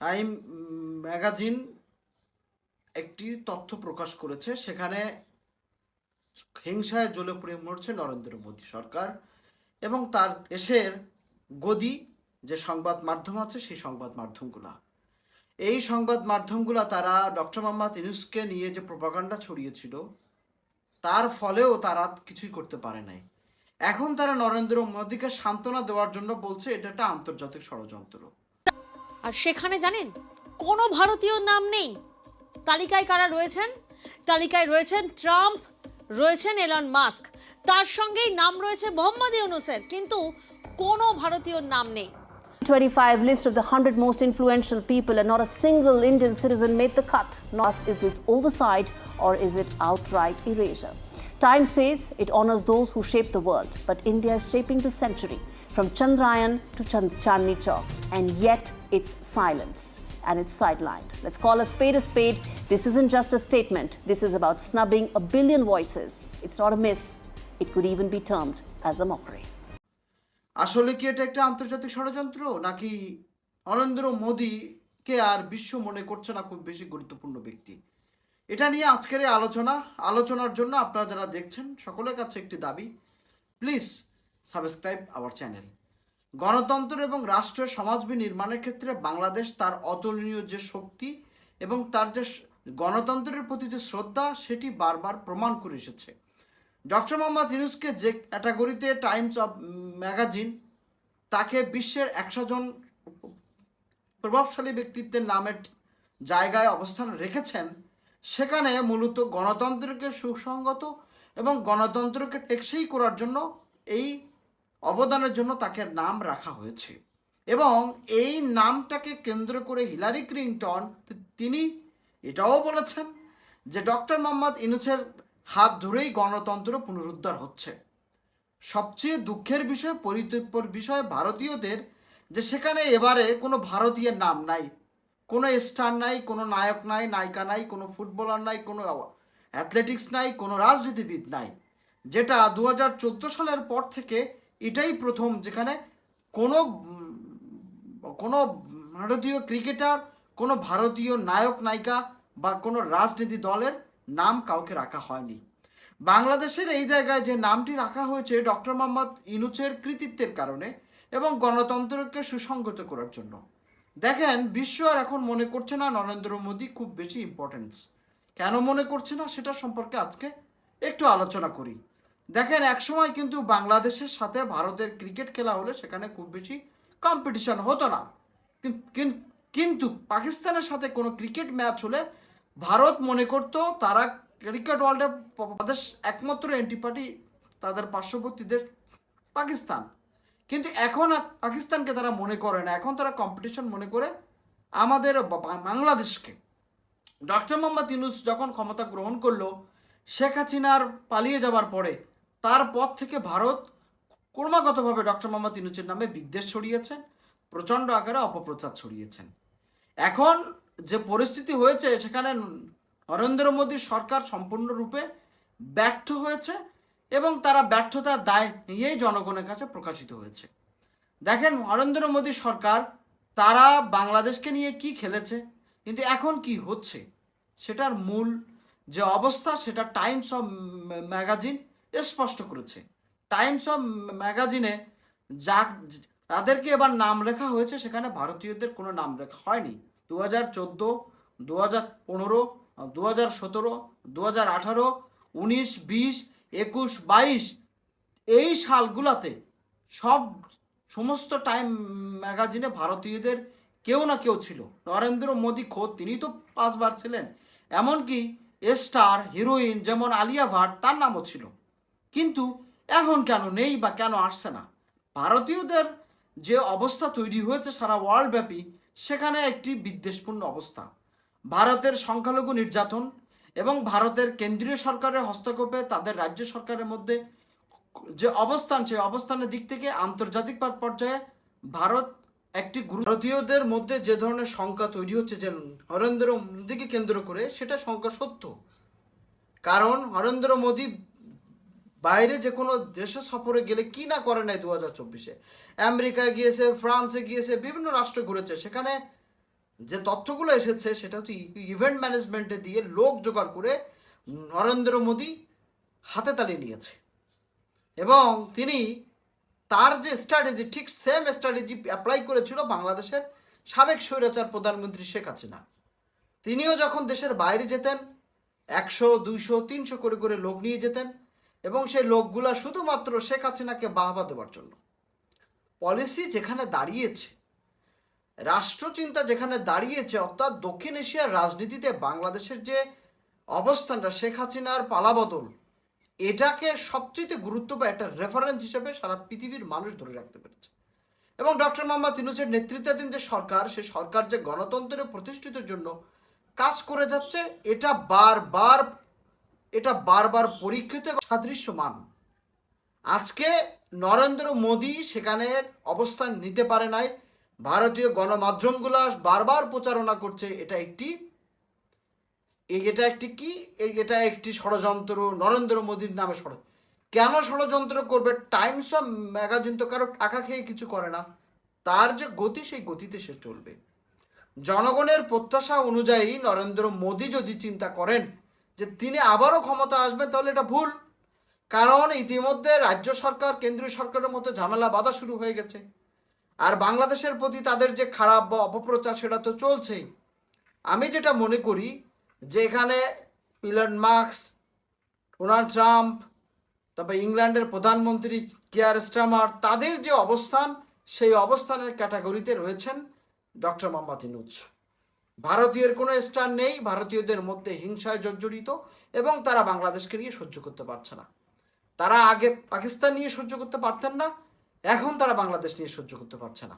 Time magazine একটি তথ্য প্রকাশ করেছে। সেখানে হিংসায় জ্বলে পুড়ে মরছে নরেন্দ্র মোদী সরকার এবং তার দেশের গদি যে সংবাদ মাধ্যম আছে, সেই সংবাদ মাধ্যমগুলা। এই সংবাদ মাধ্যমগুলা তারা ডক্টর মোহাম্মদ ইউনুসকে নিয়ে যে প্রপাগান্ডা ছড়িয়েছিল, তার ফলেও তারা কিছুই করতে পারে নাই। এখন তারা নরেন্দ্র মোদীকে সান্ত্বনা দেওয়ার জন্য বলছে, এটা একটা আন্তর্জাতিক ষড়যন্ত্র। আর সেখানে জানেন কোনো ভারতীয় নাম নেই তালিকায় কারা রয়েছেন তালিকায় রয়েছেন ট্রাম্প রয়েছেন এলন মাস্ক তার সঙ্গেই নাম রয়েছে মোহাম্মদ ইউনুসের কিন্তু কোনো ভারতীয় নাম নেই 25 list of the 100 most influential people and not a single Indian citizen made the cut. Not is this oversight or is it outright erasure? Time says it honors those who shape the world, but India is shaping the century from Chandrayaan to Chand- Chandni Chowk, and yet it's silenced and it's sidelined. Let's call a spade a spade. This isn't just a statement, this is about snubbing a billion voices. It's not a miss, it could even be termed as a mockery. আসলে কি এটা একটা আন্তর্জাতিক ষড়যন্ত্র নাকি নরেন্দ্র মোদীকে আর বিশ্ব মনে করছে না খুব বেশি গুরুত্বপূর্ণ ব্যক্তি এটা নিয়ে আজকের এই আলোচনা আলোচনার জন্য আপনারা যারা দেখছেন সকলের কাছে একটি দাবি প্লিজ সাবস্ক্রাইব আওয়ার চ্যানেল। গণতন্ত্র এবং রাষ্ট্র সমাজ নির্মাণের ক্ষেত্রে বাংলাদেশ তার অতুলনীয় যে শক্তি এবং তার যে গণতন্ত্রের প্রতি যে শ্রদ্ধা, সেটি বারবার প্রমাণ করে এসেছে। ডক্টর মোহাম্মদ ইউনুসকে যে ক্যাটাগরিতে টাইমস অফ ম্যাগাজিন, তাকে বিশ্বের একশো জন প্রভাবশালী ব্যক্তিত্বের নামের জায়গায় অবস্থান রেখেছেন, সেখানে মূলত গণতন্ত্রকে সুসংগত এবং গণতন্ত্রকে টেকসই করার জন্য এই অবদানের জন্য তাকে নাম রাখা হয়েছে। এবং এই নামটাকে কেন্দ্র করে হিলারি ক্লিন্টন তিনি এটাও বলেছেন যে ডক্টর মোহাম্মদ ইনুসের হাত ধরেই গণতন্ত্র পুনরুদ্ধার হচ্ছে। সবচেয়ে দুঃখের বিষয় পরিতব্যর বিষয় ভারতীয়দের যে সেখানে এবারে কোনো ভারতীয়ের নাম নাই, কোনো স্টার নাই, কোনো নায়ক নাই, নায়িকা নাই, কোনো ফুটবলার নাই, কোনো অ্যাথলেটিক্স নাই, কোনো রাজনীতিবিদ নাই, যেটা দু হাজার চোদ্দ সালের পর থেকে এটাই প্রথম যেখানে কোনো কোনো ভারতীয় ক্রিকেটার, কোনো ভারতীয় নায়ক, নায়িকা বা কোনো রাজনীতি দলের নাম কাউকে রাখা হয়নি। বাংলাদেশের এই জায়গায় যে নামটি রাখা হয়েছে ডক্টর মোহাম্মদ ইনুচের কৃতিত্বের কারণে এবং গণতন্ত্রকে সুসংগত করার জন্য। দেখেন, বিশ্ব আর এখন মনে করছে না নরেন্দ্র মোদী খুব বেশি ইম্পর্টেন্স কেন মনে করছে না সেটা সম্পর্কে আজকে একটু আলোচনা করি। দেখেন, একসময় কিন্তু বাংলাদেশের সাথে ভারতের ক্রিকেট খেলা হলে সেখানে খুব বেশি কম্পিটিশন হতো না। কিন- কিন- কিন্তু পাকিস্তানের সাথে কোনো ক্রিকেট ম্যাচ হলে ভারত মনে করতো তারা ক্রিকেট ওয়ার্ল্ডে তাদের একমাত্র অ্যান্টিপার্টি তাদের পার্শ্ববর্তী দেশ পাকিস্তান। কিন্তু এখন আর পাকিস্তানকে তারা মনে করে না। এখন তারা কম্পিটিশন মনে করে আমাদের বাংলাদেশকে। ডক্টর মোহাম্মদ ইউনুস যখন ক্ষমতা গ্রহণ করল, শেখ হাসিনার পালিয়ে যাবার পরে তার পর থেকে ভারত ক্রমাগতভাবে ডক্টর মোহাম্মদ ইউনুসের নামে বিদ্বেষ ছড়িয়েছেন প্রচণ্ড আকারে অপপ্রচার ছড়িয়েছেন। এখন যে পরিস্থিতি হয়েছে, সেখানে নরেন্দ্র মোদীর সরকার সম্পূর্ণরূপে ব্যর্থ হয়েছে এবং তারা ব্যর্থতার দায় নিয়েই জনগণের কাছে প্রকাশিত হয়েছে। দেখেন, নরেন্দ্র মোদী সরকার, তারা বাংলাদেশকে নিয়ে কি খেলেছে, কিন্তু এখন কি হচ্ছে, সেটার মূল যে অবস্থা, সেটা টাইমস অফ ম্যাগাজিন স্পষ্ট করেছে। টাইমস অফ ম্যাগাজিনে যা তাদেরকে এবার নাম লেখা হয়েছে, সেখানে ভারতীয়দের কোনো নাম লেখা হয়নি। দু হাজার চোদ্দ দু হাজার পনেরো দু হাজার সতেরো দু হাজার আঠারো, উনিশ, বিশ, একুশ, বাইশ, এই সালগুলাতে সব সমস্ত টাইম ম্যাগাজিনে ভারতীয়দের কেউ না কেউ ছিল। নরেন্দ্র মোদী খোদ তিনি তো পাঁচবার ছিলেন। এমনকি স্টার, হিরোইন যেমন আলিয়া ভাট, তার নামও ছিল। কিন্তু এখন কেন নেই বা কেন আসছে না? ভারতীয়দের যে অবস্থা তৈরি হয়েছে সারা ওয়ার্ল্ড ব্যাপী, সেখানে একটি বিদ্বেষপূর্ণ অবস্থা। ভারতের সংখ্যালঘু নির্যাতন এবং ভারতের কেন্দ্রীয় সরকারের হস্তক্ষেপে তাদের রাজ্য সরকারের মধ্যে যে অবস্থান, সেই অবস্থানের দিক থেকে আন্তর্জাতিক পর্যায়ে ভারত একটি ভারতীয়দের মধ্যে যে ধরনের সংখ্যা তৈরি হচ্ছে যে নরেন্দ্র মোদীকে কেন্দ্র করে, সেটা সংখ্যা সত্য। কারণ নরেন্দ্র মোদী বাইরে যে কোনো দেশে সফরে গেলে কি না করে নাই দু হাজার চব্বিশে। আমেরিকায় গিয়েছে, ফ্রান্সে গিয়েছে, বিভিন্ন রাষ্ট্র ঘুরেছে। সেখানে যে তথ্যগুলো এসেছে, সেটা হচ্ছে ইভেন্ট ম্যানেজমেন্টে দিয়ে লোক জোগাড় করে নরেন্দ্র মোদী হাতে তালি নিয়েছে। এবং তিনি তার যে স্ট্র্যাটেজি ঠিক সেম স্ট্র্যাটেজি অ্যাপ্লাই করেছিল বাংলাদেশের সাবেক স্বৈরাচার প্রধানমন্ত্রী শেখ হাসিনা। তিনিও যখন দেশের বাইরে যেতেন, একশো, দুইশো, তিনশো করে করে লোক নিয়ে যেতেন এবং সেই লোকগুলা শুধুমাত্র শেখ হাসিনাকে বাহবা দেওয়ার জন্য। পলিসি যেখানে দাঁড়িয়েছে, রাষ্ট্রচিন্তা যেখানে দাঁড়িয়েছে, অর্থাৎ দক্ষিণ এশিয়ার রাজনীতিতে বাংলাদেশের যে অবস্থানটা, শেখ হাসিনার পালাবদল, এটাকে সবচেয়ে গুরুত্ব বা একটা রেফারেন্স হিসেবে সারা পৃথিবীর মানুষ ধরে রাখতে পেরেছে। এবং ডক্টর মোহাম্মদ ইউনুসের নেতৃত্বাধীন যে সরকার, সে সরকার যে গণতন্ত্রের প্রতিষ্ঠিতের জন্য কাজ করে যাচ্ছে, এটা বারবার এটা বারবার পরীক্ষিত সাদৃশ্যমান। আজকে নরেন্দ্র মোদী সেখানে অবস্থান নিতে পারে নাই। ভারতীয় গণমাধ্যমগুলো বারবার প্রচারণা করছে, এটা একটি এটা একটি কি? এটা একটি ষড়যন্ত্র, নরেন্দ্র মোদীর নামে ষড় কেন ষড়যন্ত্র করবে? টাইমস অফ ম্যাগাজিন তো কারও টাকা খেয়ে কিছু করে না। তার যে গতি, সেই গতিতে সে চলবে। জনগণের প্রত্যাশা অনুযায়ী নরেন্দ্র মোদী যদি চিন্তা করেন যে তিনি আবারও ক্ষমতা আসবেন তাহলে এটা ভুল। কারণ ইতিমধ্যে রাজ্য সরকার, কেন্দ্রীয় সরকারের মধ্যে ঝামেলা বাধা শুরু হয়ে গেছে। আর বাংলাদেশের প্রতি তাদের যে খারাপ বা অপপ্রচার, সেটা তো চলছেই। আমি যেটা মনে করি, যে এখানে ইলন মার্কস ডোনাল্ড ট্রাম্প, তারপর ইংল্যান্ডের প্রধানমন্ত্রী কেয়ার স্টামার তাদের যে অবস্থান, সেই অবস্থানের ক্যাটাগরিতে রয়েছেন ডক্টর মোহাম্মদ ইনুজ ভারতীয়ের কোনো স্টার নেই, ভারতীয়দের মধ্যে হিংসায় জর্জরিত এবং তারা বাংলাদেশকে নিয়ে সহ্য করতে পারছে না। তারা আগে পাকিস্তান নিয়ে সহ্য করতে পারতেন না, এখন তারা বাংলাদেশ নিয়ে সহ্য করতে পারছে না।